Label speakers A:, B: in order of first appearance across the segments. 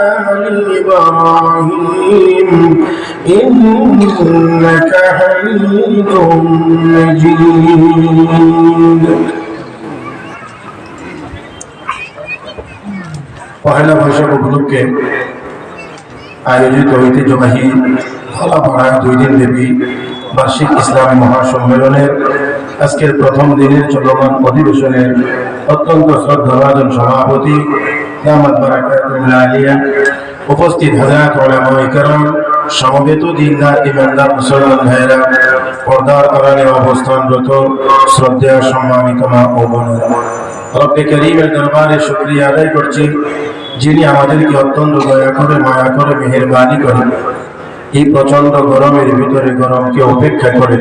A: آل إبراهيم إنك حميد مجيد পহেলা বৈশাখ উপলক্ষে আয়োজিত ঐতিহ্যবাহী ফলাপাড়ায় দুই দিন ব্যাপী বার্ষিক ইসলামী মহাসম্মেলনের আজকের প্রথম দিনের চলমান অধিবেশনের অত্যন্ত শ্রদ্ধাভাজন সভাপতি উপস্থিত হাজার সমবেত দিনদার ইমানদার মুসলমান ভাইয়েরা, পর্দার আড়ালে অবস্থানরত শ্রদ্ধা সম্মানিত মা ও বোনেরা। দরবারে শুকরিয়া আদায় করছি, যিনি আমাদেরকে অত্যন্ত দয়া করে, মায়া করে, মেহেরবানি করেন। এই প্রচণ্ড গরমের ভিতরে গরমকে উপেক্ষা করে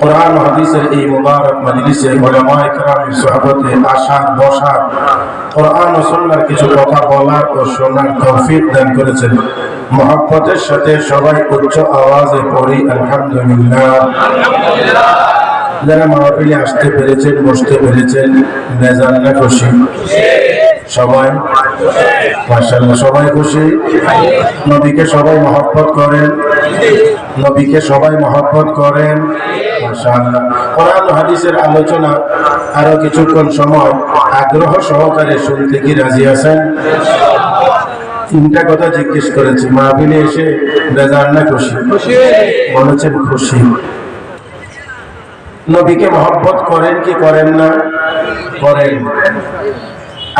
A: কোরআন, হাদিসের এই মুবারক মজলিসে ওলামায়ে কেরামের সোহবতে আসার বসার, কোরআন ও সুন্নাহর কিছু কথা বলার ও শোনার তৌফিক দান করেছেন। মহব্বতের সাথে সবাই উচ্চ আওয়াজে পড়ি, আলহামদুলিল্লাহ। যারা মাহফিলে আসতে পেরেছেন, বসতে পেরেছেন বেজান্না খুশি। সবাই, মাশাআল্লাহ, সবাই খুশি? নবীকে সবাই মহব্বত করেন? নবীকে সবাই মহব্বত করেন? হাদিসের আলোচনা আরও কিছুক্ষণ সময় আগ্রহ সহকারে শুনতে কি রাজি আছেন? তিনটা কথা জিজ্ঞেস করেছি। মাহফিলে এসে বেজার না খুশি? মনে হচ্ছে খুশি। নবীকে মহব্বত করেন কি করেন না? করেন।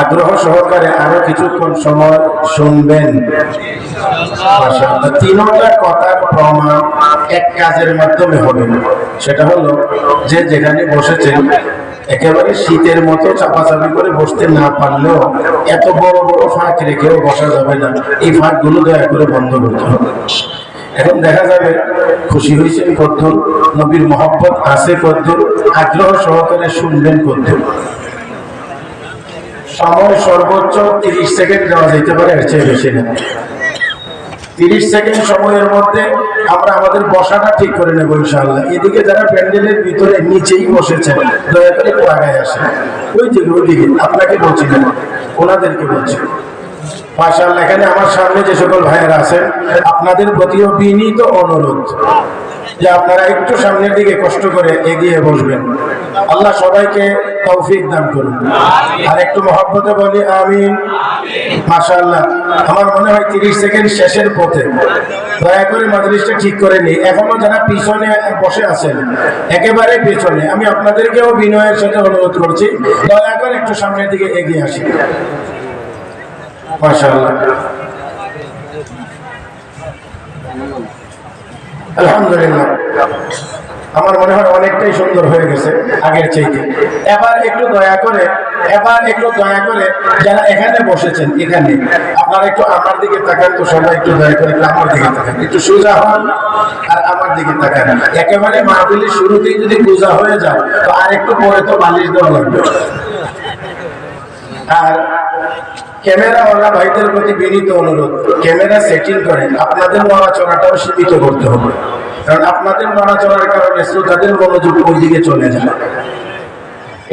A: আগ্রহ সহকারে আরও কিছুক্ষণ সময় শুনবেন। তিনটা কথার প্রমাণ এক কাজের মাধ্যমে হবে। সেটা হলো, যে যেখানে বসেছেন, একেবারে শীতের মতো চাপাচাপি করে বসতে না পারলেও এত বড় বড় ফাঁক রেখেও বসা যাবে না। এই ফাঁকগুলো দয়া করে বন্ধ করতে হবে। এখন দেখা যাবে খুশি হয়েছেন কদ্দুর, নবীর মহব্বত আছে কদ্দুর, আগ্রহ সহকারে শুনবেন কদ্দুর। সময় সর্বোচ্চ তিরিশ সেকেন্ড দেওয়া যেতে পারে, এর চেয়ে বেশি না। তিরিশ সেকেন্ড সময়ের মধ্যে আমরা আমাদের বসাটা ঠিক করে নেব, ইনশাআল্লাহ। এদিকে যারা প্যান্ডেলের ভিতরে নিচেই বসেছেন, দয়া করে একটু আগায় আসেন। ওই দিকে ওই দিকে আপনাকে বলছি না, ওনাদেরকে বলছি। মাশাআল্লাহ, এখানে আমার সামনে যে সকল ভাইয়েরা আছেন, আপনাদের প্রতিও বিনীত অনুরোধ যে আপনারা একটু সামনের দিকে কষ্ট করে এগিয়ে বসবেন। আল্লাহ সবাইকে তৌফিক দান করুন। আর একটু মহব্বতে বলি, আমিন। মাশাআল্লাহ, আমার মনে হয় তিরিশ সেকেন্ড শেষের পথে। দয়া করে মাদ্রিসটা ঠিক করে নিই। এখনও যারা পিছনে বসে আছেন, একেবারে পেছনে, আমি আপনাদেরকেও বিনয়ের সাথে অনুরোধ করছি, দয়া করে একটু সামনের দিকে এগিয়ে আসি। আলহামদুলিল্লাহ। আমার মনে হয় অনেকটাই সুন্দর হয়ে গেছে আগের চাইতে। এবার একটু দয়া করে, এবার একটু দয়া করে যারা এখানে বসেছেন, এখানে, আপনারা একটু আমার দিকে তাকান তো সবাই একটু দয়া করে আমার দিকে তাকান। একটু সোজা হন আর আমার দিকে তাকান। একেবারে মাহফিলের শুরুতেই যদি পূজা হয়ে যায় তো আর একটু পরে তো বালিশ দেওয়া লাগবে। আর ক্যামেরাওয়ালা ভাইদের প্রতি বিনীত অনুরোধ, ক্যামেরা সেটিং করে আপনাদের নড়াচড়াটাও সীমিত করতে হবে। কারণ আপনাদের নড়াচড়ার কারণে শ্রোতাদের মনোযোগ ওই দিকে চলে যায়।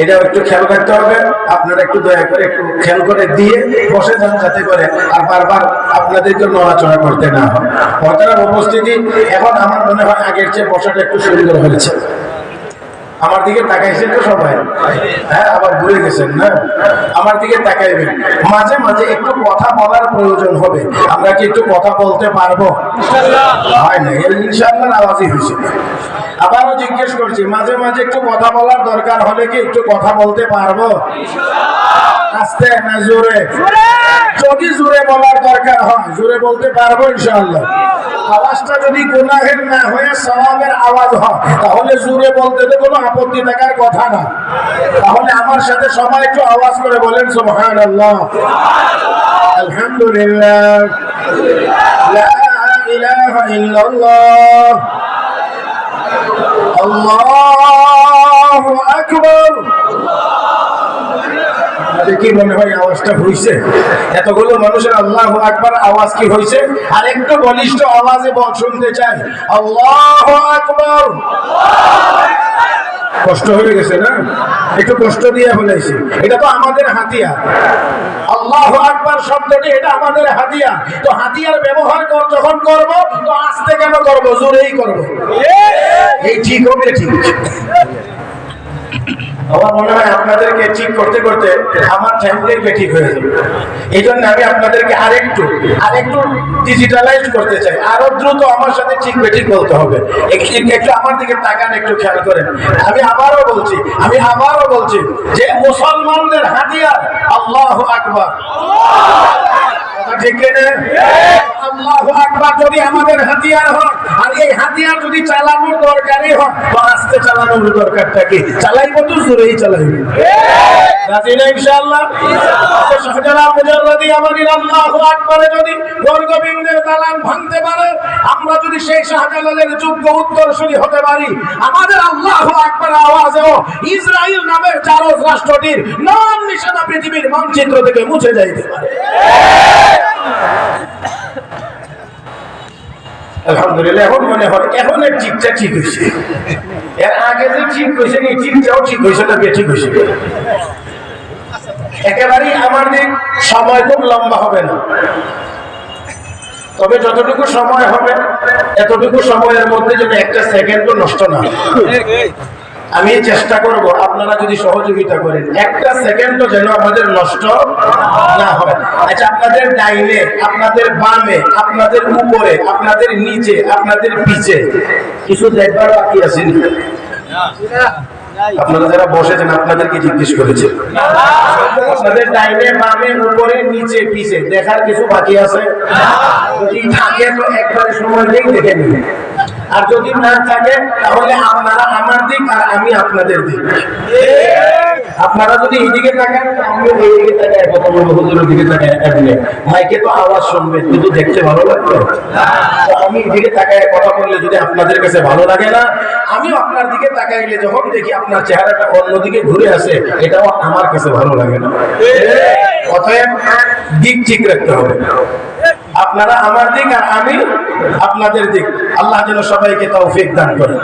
A: এটা একটু খেয়াল রাখতে হবে, আপনারা একটু দয়া করে একটু খেয়াল করে দিয়ে বসে যান যাতে করে আর বারবার আপনাদেরকে নড়াচড়া করতে না হয়। পর্দার উপস্থিতি এখন আমার মনে হয় আগের চেয়ে বসাটা একটু সুন্দর হয়েছে। আমার দিকে তাকাইছেন তো সবাই। হ্যাঁ আবার ভুলে গেছেন না? আমার দিকে তাকাইবেন। মাঝে মাঝে একটু কথা বলার প্রয়োজন হবে। আমরা কি একটু কথা বলতে পারব? হয় না এই আওয়াজই হয়েছে। আবারও জিজ্ঞেস করছি মাঝে মাঝে একটু কথা বলার দরকার হলে কি একটু কথা বলতে পারব? আস্তে না জোরে! যদি জোরে বলার দরকার হয় জোরে বলতে পারব ইনশাআল্লাহ। আওয়াজটা যদি গুনাহের না হয়ে সওয়াবের আওয়াজ হয়, তাহলে জোরে বলতে তো কোনো আপত্তি থাকার কথা না। তাহলে আমার সাথে সবাই একটু আওয়াজ করে বলেন, সুবহানাল্লাহ। আলহামদুলিল্লাহ। লা ইলাহা আল্লাহু আপনাদের কি মনে হয় আওয়াজটা হইছে? এতগুলো মানুষের আল্লাহ আকবার আওয়াজ কি হইছে? আর একটু বলিষ্ঠ আওয়াজে শুনতে চাই। আল্লাহ আকবার। কষ্ট হয়ে গেছে না? একটু কষ্ট দিয়ে ফেলেছি এটা তো আমাদের হাতিয়ার। আল্লাহ আকবার শব্দটি, এটা আমাদের হাতিয়ার। তো হাতিয়ার ব্যবহার কর, যখন করব, তো আস্তে কেন করব? জোরেই করব। এই ঠিক হবে ঠিক। আমার মনে হয় আপনাদেরকে ঠিক করতে করতে আমার টাইমটাই ঠিক হয়ে যাবে। এই জন্য আমি আপনাদেরকে আরেকটু আরেকটু ডিজিটালাইজ করতে চাই। আরও দ্রুত আমার সাথে ঠিক বেঠিক বলতে হবে। এক- এক- একটু আমার দিকে তাকান, একটু খেয়াল করেন। আমি আবারও বলছি, আমি আবারও বলছি যে মুসলমানদের হাতিয়ার আল্লাহ আকবার। ঠিক? আল্লাহু আকবার যদি আমাদের হাতিয়ার হয় আর এই হাতিয়ার যদি চালানোর দরকারই হয় তো আস্তে চালানোর দরকারটা কি? চালাইবো তো জোরেই চালাইব। পারে, আমরা যদি সেই শাহজালালের যোগ্য উত্তরসূরি হতে পারি, আমাদের আল্লাহু আকবার আওয়াজেও ইসরায়েল নামের জারজ রাষ্ট্রটির নাম নিশানা পৃথিবীর মানচিত্র থেকে মুছে যাইতে পারে। আলহামদুলিল্লাহ, এখন মনে হয়, এখন এর ঠিকটা ঠিক হয়েছে এর আগে যে ঠিক হয়েছে এই ঠিকটাও ঠিক হয়েছে না বে ঠিক হয়েছে একেবারেই আমার দিক সময় খুব লম্বা হবে না। তবে যতটুকু সময় হবে, এতটুকু সময়ের মধ্যে যদি একটা সেকেন্ডও নষ্ট না হয়। আমি চেষ্টা করব, আপনারা যদি সহযোগিতা করেন। একটা সেকেন্ডও যেন আমাদের নষ্ট না হয়। আচ্ছা আপনাদের ডাইনে, আপনাদের বামে, আপনাদের উপরে, আপনাদের নিচে, আপনাদের পিছে, কিছু দেখবার বাকি আছে? আপনারা যারা বসেছেন, আপনাদেরকে জিজ্ঞেস করেছে। আপনাদের ডাইনে, বামে, উপরে, নিচে, পিছে, দেখার কিছু বাকি আছে? যদি থাকে, তো একবারে সময় নেই দেখে নিন। আর যদি না থাকে, তাহলে আপনারা আমার দিক আর আমি আপনাদের দিক। আপনারা যদি এইদিকে তাকান আমি এইদিকে তাকাই তাকাই মাইকে তো আওয়াজ শুনবে কিন্তু দেখতে ভালো লাগবে। আমি এদিকে তাকায় কথা বললে যদি আপনাদের কাছে ভালো লাগে না, আমিও আপনার দিকে তাকাইলে যখন দেখি আপনার চেহারাটা অন্যদিকে ঘুরে আসে, এটাও আমার কাছে ভালো লাগে না। অতএব দিক ঠিক রাখতে হবে। আপনারা আমার দিক আর আমি আপনাদের দিক। আল্লাহ যেন সবাইকে তৌফিক দান করে।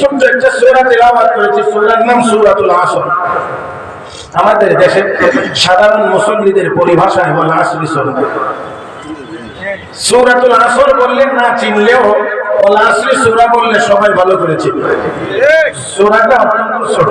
A: ছোট্ট একটা সূরা তেলাওয়াত করেছি সূরার নাম সূরাতুল আসর। আমাদের দেশে সাধারণ মুসল্লিদের পরিভাষায় বলা আসরি সূরা। সূরাতুল আসর বললে না চিনলেও আসরি সূরা বললে সবাই ভালো করে চিনবে সূরাটা অত্যন্ত ছোট।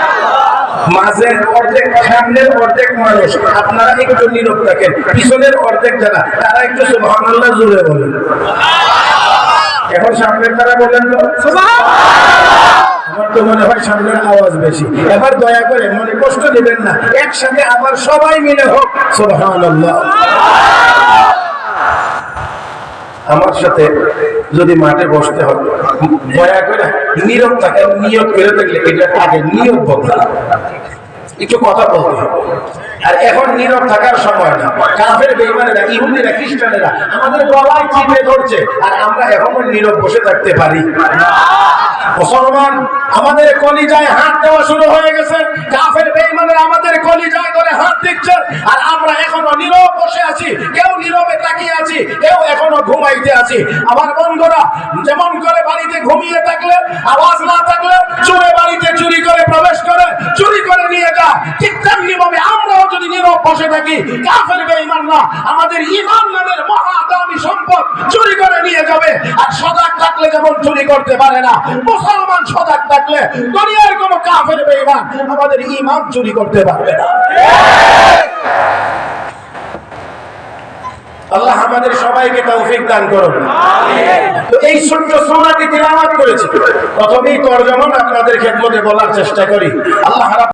A: মাঝের অর্ধেক সামনের অর্ধেক মানুষ আপনারা একটু নীরব থাকেন। পিছনের অর্ধেক যারা তারা একটু সুবহানাল্লাহ জুড়ে বলেন। এখন সামনের তারা বলেন তো? আমার তো মনে হয় সামনের আওয়াজ বেশি। এবার দয়া করে মনে কষ্ট দিবেন না একসাথে আবার সবাই মিলে হোক সুবহানাল্লাহ। আমার সাথে যদি মাঠে বসতে হয়, দয়া করে নীরব থাকে, নিয়োগ করে থাকলে এটা আগে নিয়োগ হবে। একটু কথা বলতে হবে আর এখন নীরব থাকার সময় না কাফের বেইমানেরা ইহুদিরা, খ্রিস্টানেরা আমাদের গলায় চিপে ধরছে আর আমরা এখনও নীরব বসে থাকতে পারি। মুসলমান, আমাদের কলিজায় হাত দেওয়া শুরু হয়ে গেছে। কাফের বেইমানেরা আমাদের কলিজায় ধরে হাত দিচ্ছে আর আমরা এখনও নীরব বসে আছি। কেউ নীরবে তাকিয়ে আছি, কেউ এখনও ঘুমাইতে আছি। আমার বন্ধুরা, যেমন করে বাড়িতে ঘুমিয়ে থাকলে, আওয়াজ না থাকলে চুরে বাড়িতে চুরি করে প্রবেশ করে, চুরি করে নিয়ে যা ঠিক তেমনি ভাবে আমরাও যদি নীরব বসে থাকি, কাফের বেঈমান না আমাদের ইমান নামের মহা দামি সম্পদ চুরি করে নিয়ে যাবে। আর সজাগ থাকলে যেমন চুরি করতে পারে না, মুসলমান সজাগ থাকলে দুনিয়ার কোনো কাফের বেঈমান আমাদের ইমান চুরি করতে পারবে না। আল্লাহ আমাদের সবাইকে তৌফিক দান করুন। তো এই ছোট্ট সূরাটি তিলাওয়াত করেছি। প্রথমেই তরজমান আপনাদের খেদমতে বলার চেষ্টা করি। আল্লাহ